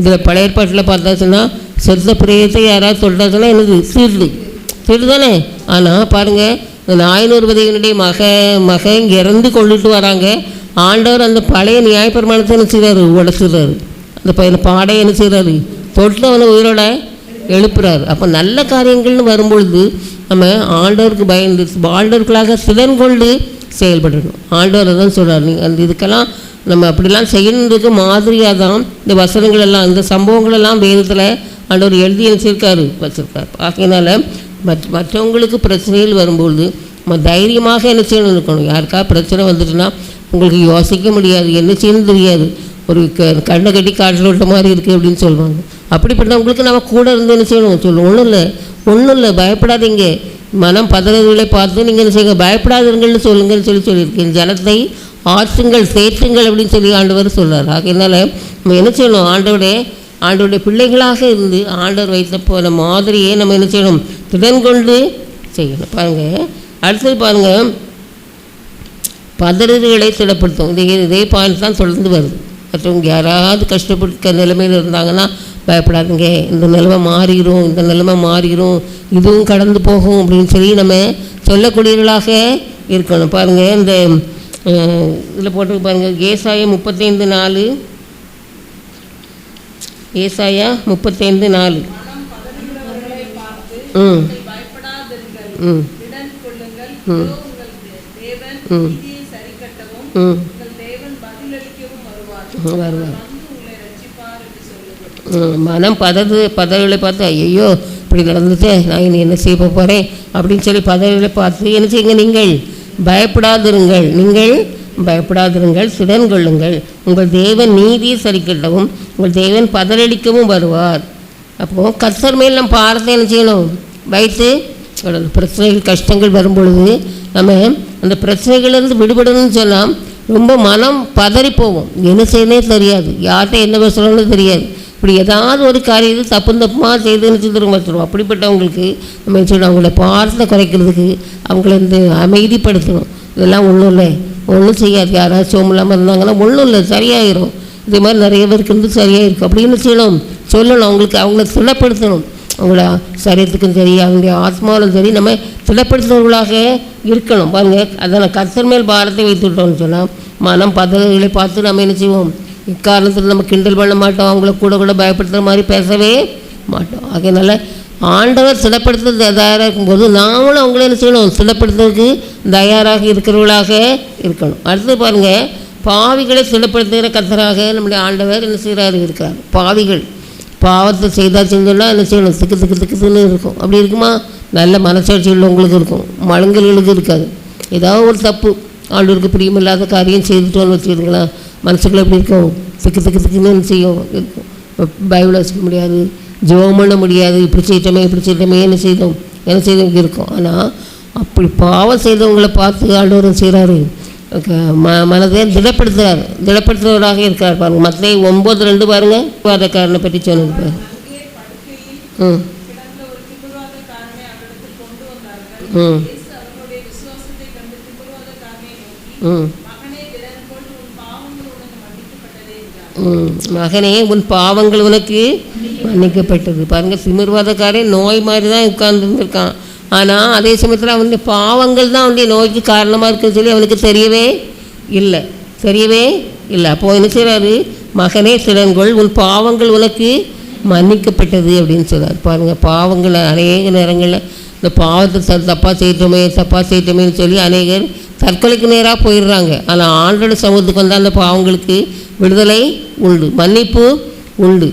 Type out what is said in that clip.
இதில் பழைய ஏற்பாட்டில் பார்த்தாச்சுன்னா செத்த பிரியத்தை யாராவது சொல்லிட்டாச்சுன்னா எனக்கு திருடு திருடு தானே ஆனால் பாருங்கள் இந்த நாயனூர்பதியினுடைய மக மகன் இறந்து கொண்டுட்டு வராங்க. ஆண்டவர் அந்த பழைய நியாயப்பிரமாணத்தை என்ன செய்கிறாரு உடச்சிடுறாரு. அந்த பையனை பாடையை என்ன செய்கிறாரு தொட்டு அவனை உயிரோட எழுப்புறாரு. அப்போ நல்ல காரியங்கள்னு வரும்பொழுது நம்ம ஆண்டவருக்கு பயந்து ஆண்டவர்களாக சிலன் கொண்டு செயல்படணும். ஆண்டவர் தான் சொல்கிறார் நீங்கள் அந்த இதுக்கெல்லாம் நம்ம அப்படிலாம் செய்யணுன்றதுக்கு மாதிரியாக தான் இந்த வசனங்கள் எல்லாம் இந்த சம்பவங்கள் எல்லாம் வேதத்தில் ஆண்டவர் எழுதி வச்சிருக்காரு வச்சுருக்கார். ஆகையினால மற்ற மற்றவங்களுக்கு பிரச்சனைகள் வரும்பொழுது நம்ம தைரியமாக என்ன செய்யணும் இருக்கணும். யாருக்கா பிரச்சனை வந்துட்டுன்னா உங்களுக்கு யோசிக்க முடியாது. என்ன செய்யணும்னு தெரியாது. ஒரு க கண்ணை கட்டி காட்டில் விட்ட மாதிரி இருக்குது அப்படின்னு சொல்லுவாங்க. அப்படிப்பட்டவங்களுக்கு நம்ம கூட இருந்து என்ன செய்யணும்? சொல்லுவோம். ஒன்றும் இல்லை. ஒன்றும் இல்லை. பயப்படாதீங்க. மனம் பதறதுகளை பார்த்து நீங்கள் என்ன செய்யுங்க பயப்படாதீர்கள்னு சொல்லுங்கள்னு சொல்லி சொல்லியிருக்கேன். ஜனத்தை ஆற்றுங்கள் சேற்றுங்கள் அப்படின்னு சொல்லி ஆண்டவர் சொல்கிறார் ஆகையினால நம்ம என்ன செய்யணும் ஆண்டவுடைய ஆண்டவுடைய பிள்ளைகளாக இருந்து ஆண்டவர் வைத்த போன மாதிரியே நம்ம என்ன செய்யணும் திடன் கொண்டு செய்யணும். பாருங்கள் அடுத்தது பாருங்கள் பதறுகளை திடப்படுத்தும். இதே இதே பாயிண்ட் தான் தொடர்ந்து வருது. மற்றவங்க யாராவது கஷ்டப்பட்ட நிலைமையில் இருந்தாங்கன்னா பயப்படாதுங்க. இந்த நிலைமை மாறிடும் இந்த நிலைமை மாறிடும் இதுவும் கடந்து போகும் அப்படின்னு சொல்லி நம்ம சொல்லக்கூடியவர்களாக இருக்கணும். பாருங்கள் இந்த இதில் போட்டு பாருங்கள் ஏசாயம் முப்பத்தைந்து நாலு. ஏசாயா முப்பத்தைந்து நாலு. ம். ம். ம். ம். ம். வருவார் வருவார் வந்து உங்களை ரட்சிப்பார் என்று சொல்லுங்கள் ம், மனம் பதறு பதவிகளை பார்த்து ஐயோ இப்படி நடந்துட்டு நான் இனி என்ன செய்ய போகிறேன் அப்படின்னு சொல்லி பதவிகளை பார்த்து என்ன செய்யுங்க நீங்கள்? பயப்படாதிருங்கள். நீங்கள் பயப்படாதிருங்கள். சுடன் கொள்ளுங்கள். உங்கள் தேவன் நீதியை சரிக்கட்டவும் உங்கள் தேவன் பதறடிக்கவும் வருவார். அப்போது கர்த்தர் மேல் நம்ம பாரத்தை என்ன செய்யணும்? வைத்து பிரச்சனைகள் கஷ்டங்கள் வரும்பொழுது நம்ம அந்த பிரச்சனைகள்லேருந்து விடுபடணும்னு சொன்னால் ரொம்ப மனம் பதறி போவோம் என்ன செய்யணே தெரியாது. யார்கிட்ட என்ன பேசுகிறோன்னு தெரியாது. இப்படி ஏதாவது ஒரு காரியத்தை தப்பு தப்புமாக செய்துன்னு சொல்லி வச்சுருவோம் அப்படிப்பட்டவங்களுக்கு நம்ம சொல்லணும் செய்யணும் அவங்கள பாரத்தை குறைக்கிறதுக்கு அவங்கள வந்து அமைதிப்படுத்தணும். இதெல்லாம் ஒன்றும் இல்லை. ஒன்றும் செய்யாது. யாராவது சோம் இல்லாமல் இருந்தாங்கன்னா ஒன்றும் இல்லை. சரியாயிரும். இதே மாதிரி நிறைய பேருக்கு இருந்து சரியாக இருக்கும் அப்படின்னு செய்யணும் சொல்லணும். அவங்களுக்கு அவங்கள திடப்படுத்தணும். அவங்கள சரீரத்துக்கும் சரி அவங்களுடைய ஆத்மாவிலும் சரி நம்ம திடப்படுத்துறவர்களாக இருக்கணும். பாருங்கள் அதான் கத்தர் மேல் பாரத்தை வைத்து விட்டோம்னு சொன்னால் மனம் பதவிகளை பார்த்து நம்ம என்ன செய்வோம்? இக்காரணத்தில் நம்ம கிண்டல் பண்ண மாட்டோம். அவங்கள கூட கூட பயப்படுத்துகிற மாதிரி பேசவே மாட்டோம். ஆகையினால ஆண்டவர் சிலப்படுத்த தயாராக இருக்கும்போது நாமளும் அவங்கள என்ன செய்யணும்? சிலப்படுத்துறதுக்கு தயாராக இருக்கிறவர்களாக இருக்கணும். அடுத்து பாருங்கள் பாவிகளை சிலப்படுத்துகிற கத்தராக நம்முடைய ஆண்டவர் என்ன செய்கிறாரு இருக்கிறார். பாவிகள். பாவத்தை செய்தால் செஞ்சோன்னா என்ன செய்யணும்? திக்கு திக்கு திக்குன்னு இருக்கும். அப்படி இருக்குமா? நல்ல மனசாட்சி உள்ளவங்களுக்கு இருக்கும். மழுங்கல்களுக்கு இருக்காது. ஏதாவது ஒரு தப்பு. ஆண்டவருக்கு பிரியமில்லாத காரியம் செய்துட்டோன்னு வச்சுக்கிட்டுங்களேன் மனசுக்குள்ள எப்படி இருக்கும் திக்கு திக்கு திக்குன்னு என்ன செய்யும் இருக்கும் பைபிள் வச்சுக்க முடியாது. ஜெபம் பண்ண முடியாது. இப்படி செய்யட்டோமே இப்படி செய்யட்டோமே என்ன செய்தோம்? என்ன செய்தோம்? இருக்கும். ஆனால் அப்படி பாவம் செய்தவங்களை பார்த்து ஆண்டவர் செய்கிறாரு ம மனதை திடப்படுத்துகிறார் திடப்படுத்துகிறவராக இருக்கார் பாருங்க. மற்ற ஒம்பது ரெண்டு பாருங்க. வாதக்காரனை பற்றி சொன்னது பாருங்க ம் ம். ம் மகனே திடன் கொண்டு உன் பாவங்கள் உனக்கு மன்னிக்கப்பட்டதே என்றார் ம் மகனே உன் பாவங்கள் உனக்கு மன்னிக்கப்பட்டது. பாருங்கள் திமிர்வாதக்காரன் நோய் மாதிரி தான் உட்கார்ந்துருந்துருக்கான். ஆனால் அதே சமயத்தில் அவனுடைய பாவங்கள் தான் அவனுடைய நோய்க்கு காரணமாக இருக்குன்னு சொல்லி அவனுக்கு தெரியவே இல்லை. தெரியவே இல்லை. அப்போது என்ன செய்கிறாரு மகனே திறன்கொள் உன் பாவங்கள் உனக்கு மன்னிக்கப்பட்டது அப்படின்னு சொல்கிறார் பாருங்கள் பாவங்களை அநேக நேரங்களில் இந்த பாவத்தை தப்பாக செய்யட்டோமே தப்பாக செய்யட்டோமேன்னு சொல்லி அநேகர் தற்கொலைக்கு நேராக போயிடுறாங்க. ஆனால் ஆண்டோட சமூகத்துக்கு வந்தால் அந்த பாவங்களுக்கு விடுதலை உண்டு மன்னிப்பு உண்டு.